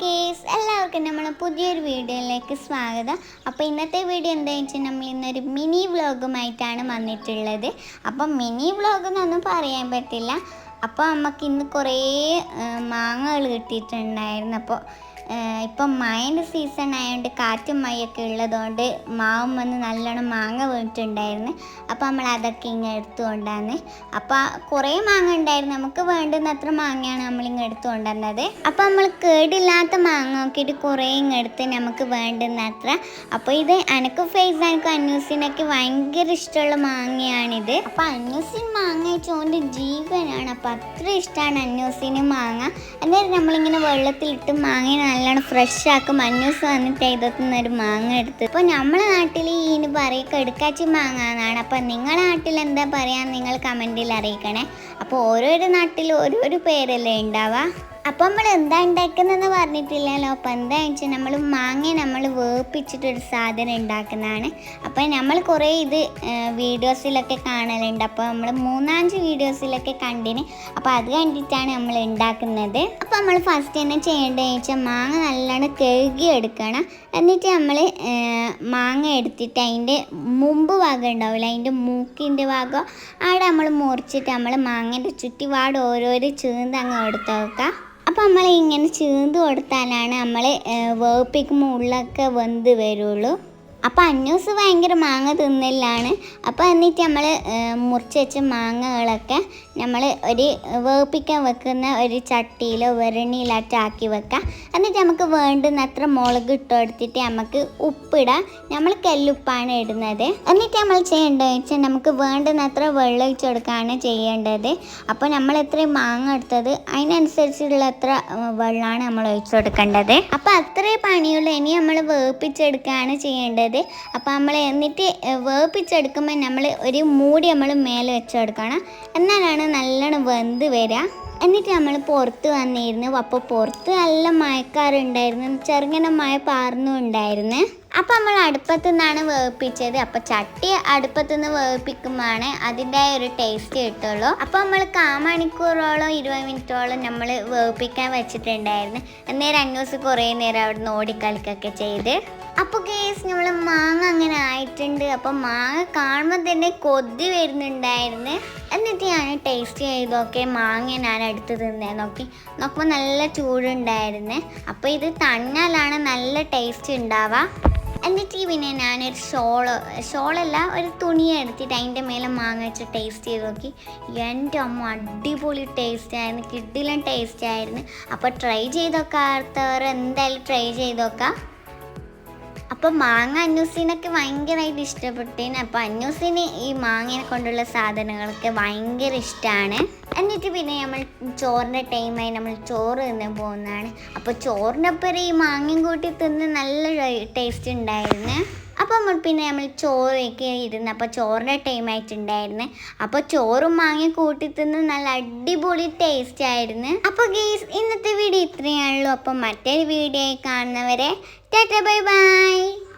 Guys എല്ലാവർക്കും നമ്മൾ പുതിയൊരു വീഡിയോയിലേക്ക് സ്വാഗതം. അപ്പോൾ ഇന്നത്തെ വീഡിയോ എന്താണെന്ന് വെച്ചാൽ നമ്മൾ ഇന്നൊരു മിനി വ്ളോഗുമായിട്ടാണ് വന്നിട്ടുള്ളത്. അപ്പം മിനി വ്ളോഗ് എന്നൊന്നും പറയാൻ പറ്റില്ല. അപ്പോൾ നമുക്ക് ഇന്ന് കുറേ മാങ്ങകൾ കിട്ടിയിട്ടുണ്ടായിരുന്നു. അപ്പോൾ ഇപ്പം മഴന്റെ സീസൺ ആയതുകൊണ്ട് കാറ്റും മഴയൊക്കെ ഉള്ളതുകൊണ്ട് മാവും വന്ന് നല്ലോണം മാങ്ങ വീണിട്ടുണ്ടായിരുന്നു. അപ്പോൾ നമ്മൾ അതൊക്കെ ഇങ്ങ് എടുത്തുകൊണ്ടാന്ന് അപ്പോൾ കുറേ മാങ്ങ ഉണ്ടായിരുന്നു. നമുക്ക് വേണ്ടുന്ന അത്ര മാങ്ങയാണ് നമ്മളിങ്ങ് എടുത്തുകൊണ്ടുവന്നത് അപ്പോൾ നമ്മൾ കേടില്ലാത്ത മാങ്ങ നോക്കിയിട്ട് കുറേ ഇങ്ങ് എടുത്ത് നമുക്ക് വേണ്ടുന്നത്ര. അപ്പോൾ ഇത് എനക്ക് ഫേസ് എനിക്ക് അന്യൂസിനൊക്കെ ഭയങ്കര ഇഷ്ടമുള്ള മാങ്ങയാണിത്. അപ്പോൾ അന്യൂസിൻ മാങ്ങ ചോന്റെ ജീവനാണ്. അപ്പോൾ അത്ര ഇഷ്ടമാണ് അന്യൂസിന് മാങ്ങ. അന്നേരം നമ്മളിങ്ങനെ വെള്ളത്തിലിട്ട് മാങ്ങ നല്ലോണം ഫ്രഷ് ആക്കും. അന്യൂസ് വന്നിട്ട് ഇതൊന്നും ഒരു മാങ്ങ എടുത്ത്. അപ്പോൾ നമ്മളെ നാട്ടിൽ ഈന് പറയും കെടുക്കാച്ചി മാങ്ങ എന്നാണ്. അപ്പോൾ നിങ്ങളുടെ നാട്ടിൽ എന്താ പറയാ നിങ്ങൾ കമന്റിൽ അറിയിക്കണേ. അപ്പോൾ ഓരോരോ നാട്ടിൽ ഓരോരോ പേരല്ലേ ഉണ്ടാവുക? അപ്പം നമ്മൾ എന്താ ഉണ്ടാക്കുന്നതെന്ന് പറഞ്ഞിട്ടില്ലല്ലോ. അപ്പോൾ എന്താ വെച്ചാൽ നമ്മൾ മാങ്ങ നമ്മൾ വേപ്പിച്ചിട്ടൊരു സാധനം ഉണ്ടാക്കുന്നതാണ്. അപ്പോൾ നമ്മൾ കുറേ ഇത് വീഡിയോസിലൊക്കെ കാണലുണ്ട്. അപ്പോൾ നമ്മൾ മൂന്നാഞ്ച് വീഡിയോസിലൊക്കെ കണ്ടിന്. അപ്പോൾ അത് കണ്ടിട്ടാണ് നമ്മൾ ഉണ്ടാക്കുന്നത്. അപ്പോൾ നമ്മൾ ഫസ്റ്റ് തന്നെ ചെയ്യേണ്ടതെന്ന് വെച്ചാൽ മാങ്ങ നല്ലോണം കഴുകി എടുക്കണം. എന്നിട്ട് നമ്മൾ മാങ്ങ എടുത്തിട്ട് അതിന്റെ മുമ്പ് ഭാഗം ഉണ്ടാവില്ല അതിന്റെ മൂക്കിന്റെ ഭാഗം അവിടെ നമ്മൾ മുറിച്ചിട്ട് നമ്മൾ മാങ്ങേന്റെ ചുറ്റുപാട് ഓരോരോ ചീന്ത അങ്ങ് എടുത്ത് വെക്കാം അപ്പോൾ നമ്മൾ ഇങ്ങനെ ചീന്ത് കൊടുത്താലാണ് നമ്മൾ വേപ്പിക്കുമ്പോൾ ഉള്ളൊക്കെ വെന്ത് വരുള്ളൂ. അപ്പോൾ അന്നൂസ് ഭയങ്കര മാങ്ങ തിന്നലാണ് അപ്പോൾ എന്നിട്ട് നമ്മൾ മുറിച്ച് വെച്ച മാങ്ങകളൊക്കെ നമ്മൾ ഒരു വേപ്പിക്കാൻ വെക്കുന്ന ഒരു ചട്ടിയിലോ വെരണിയിലായിട്ട് ആക്കി വെക്കാം. എന്നിട്ട് നമുക്ക് വേണ്ടുന്ന അത്ര മുളക് ഇട്ട് കൊടുത്തിട്ട് നമുക്ക് ഉപ്പിടാം. നമ്മൾ കല്ലുപ്പാണ് ഇടുന്നത്. എന്നിട്ട് നമ്മൾ ചെയ്യേണ്ടതെന്ന് വെച്ചാൽ നമുക്ക് വേണ്ടുന്നത്ര വെള്ളം ഒഴിച്ച് കൊടുക്കുകയാണ് ചെയ്യേണ്ടത്. അപ്പോൾ നമ്മൾ എത്രയും മാങ്ങ എടുത്തത് അതിനനുസരിച്ചുള്ള അത്ര വെള്ളമാണ് നമ്മൾ ഒഴിച്ചു കൊടുക്കേണ്ടത്. അപ്പോൾ അത്രേ പണിയുള്ളൂ. ഇനി നമ്മൾ വേപ്പിച്ചെടുക്കുകയാണ് ചെയ്യേണ്ടത്. അപ്പോൾ നമ്മൾ എന്നിട്ട് വേപ്പിച്ചെടുക്കുമ്പോൾ നമ്മൾ ഒരു മൂടി നമ്മൾ മേലെ വെച്ച് കൊടുക്കണം എന്നാലാണ് നല്ലോണം വെന്ത് വരിക എന്നിട്ട് നമ്മൾ പുറത്ത് വന്നിരുന്നു. അപ്പോൾ പുറത്ത് നല്ല മഴക്കാറുണ്ടായിരുന്നു. ചെറുങ്ങനെ മഴ പാർന്നും ഉണ്ടായിരുന്നു. അപ്പം നമ്മൾ അടുപ്പത്തു നിന്നാണ് വേവിപ്പിച്ചത്. അപ്പോൾ ചട്ടി അടുപ്പത്തു നിന്ന് വേവിപ്പിക്കുമ്പോഴാണ് അതിന്റെ ഒരു ടേസ്റ്റ് കിട്ടുള്ളൂ. അപ്പോൾ നമ്മൾ കാമണിക്കൂറോളം ഇരുപത് മിനിറ്റോളം നമ്മൾ വേവിപ്പിക്കാൻ വെച്ചിട്ടുണ്ടായിരുന്നു. അന്നേരം അന്വേഷിച്ച് കുറേ നേരം അവിടെ നിന്ന് ഓടിക്കളിക്കൊക്കെ ചെയ്ത്. അപ്പോൾ കേസ് നമ്മൾ മാങ്ങ അങ്ങനെ ആയിട്ടുണ്ട്. അപ്പോൾ മാങ്ങ കാണുമ്പോൾ തന്നെ കൊതി വരുന്നുണ്ടായിരുന്നു. എന്നിട്ട് ഞാൻ ടേസ്റ്റ് ചെയ്ത്. നോക്കി മാങ്ങ ഞാൻ എടുത്ത് തിന്നേ. നോക്കി നോക്കുമ്പോൾ നല്ല ചൂടുണ്ടായിരുന്നു. അപ്പോൾ ഇത് തണ്ണാലാണ് നല്ല ടേസ്റ്റ് ഉണ്ടാവുക. എന്നിട്ട് പിന്നെ ഞാനൊരു ഷോൾ ഷോളല്ല ഒരു തുണി എടുത്തിട്ട് അതിന്റെ മേലെ മാങ്ങ വെച്ച് ടേസ്റ്റ് ചെയ്ത് നോക്കി. എന്റെ അമ്മ അടിപൊളി ടേസ്റ്റ് ആയിരുന്നു. കിഡിലും ടേസ്റ്റ് ആയിരുന്നു. അപ്പോൾ ട്രൈ ചെയ്തൊക്കെ ആർത്തവർ. എന്തായാലും ട്രൈ ചെയ്തൊക്കാം അപ്പോൾ മാങ്ങ അന്യൂസിനൊക്കെ ഭയങ്കരമായിട്ട് ഇഷ്ടപ്പെട്ടേന്. അപ്പോൾ അന്യൂസിന് ഈ മാങ്ങയെ കൊണ്ടുള്ള സാധനങ്ങളൊക്കെ ഭയങ്കര ഇഷ്ടമാണ് എന്നിട്ട് പിന്നെ നമ്മൾ ചോറിന്റെ ടൈമായി നമ്മൾ ചോറ് തിന്ന് പോകുന്നതാണ്. അപ്പോൾ ചോറിനൊപ്പം ഈ മാങ്ങയും കൂട്ടി തിന്ന് നല്ല ടേസ്റ്റ് ഉണ്ടായിരുന്നു. അപ്പോൾ നമ്മൾ പിന്നെ നമ്മൾ ചോറൊക്കെ ഇരുന്ന് അപ്പോൾ ചോറിന്റെ ടൈം ആയിട്ടുണ്ടായിരുന്നു അപ്പോൾ ചോറും മാങ്ങയും കൂട്ടി തിന്ന് നല്ല അടിപൊളി ടേസ്റ്റ് ആയിരുന്നു. അപ്പോൾ ഗീസ് ഇന്നത്തെ വീഡിയോ ഉള്ളൂ. അപ്പോൾ മറ്റൊരു വീഡിയോയിൽ കാണുന്നവരെ ടാറ്റ ബൈ ബൈ.